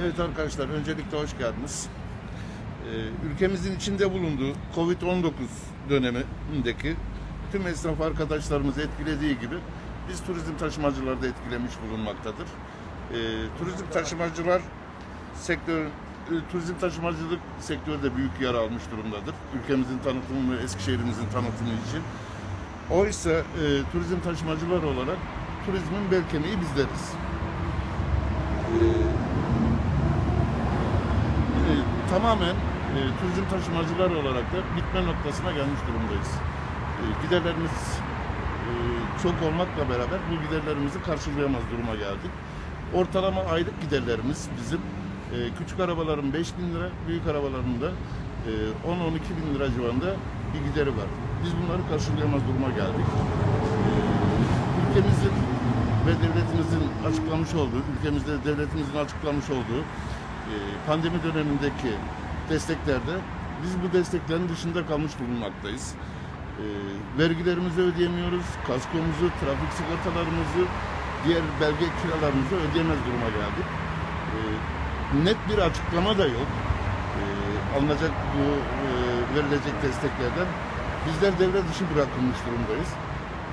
Evet arkadaşlar öncelikle hoş geldiniz. Ee, ülkemizin içinde bulunduğu Covid-19 dönemindeki tüm esnaf arkadaşlarımızı etkilediği gibi biz turizm taşımacıları da etkilemiş bulunmaktadır. Ee, turizm taşımacılar sektör e, turizm taşımacılık sektörü de büyük yer almış durumdadır. Ülkemizin tanıtımı ve Eskişehir'imizin tanıtımı için. Oysa e, turizm taşımacılar olarak turizmin bel kemiği bizleriz. e, tamamen e, turizm taşımacılar olarak da bitme noktasına gelmiş durumdayız. E, giderlerimiz e, çok olmakla beraber bu giderlerimizi karşılayamaz duruma geldik. Ortalama aylık giderlerimiz bizim e, küçük arabaların 5 bin lira, büyük arabaların da e, 10-12 bin lira civarında bir gideri var. Biz bunları karşılayamaz duruma geldik. E, ülkemizin ve devletimizin açıklamış olduğu, ülkemizde devletimizin açıklamış olduğu pandemi dönemindeki desteklerde biz bu desteklerin dışında kalmış bulunmaktayız. E, vergilerimizi ödeyemiyoruz, kaskomuzu, trafik sigortalarımızı, diğer belge kiralarımızı ödeyemez duruma geldik. E, net bir açıklama da yok. E, alınacak bu e, verilecek desteklerden bizler devre dışı bırakılmış durumdayız.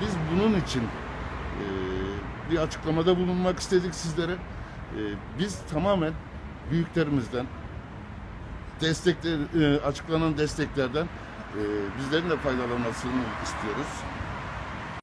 Biz bunun için e, bir açıklamada bulunmak istedik sizlere. E, biz tamamen büyüklerimizden destekler e, açıklanan desteklerden e, bizlerin de faydalanmasını istiyoruz.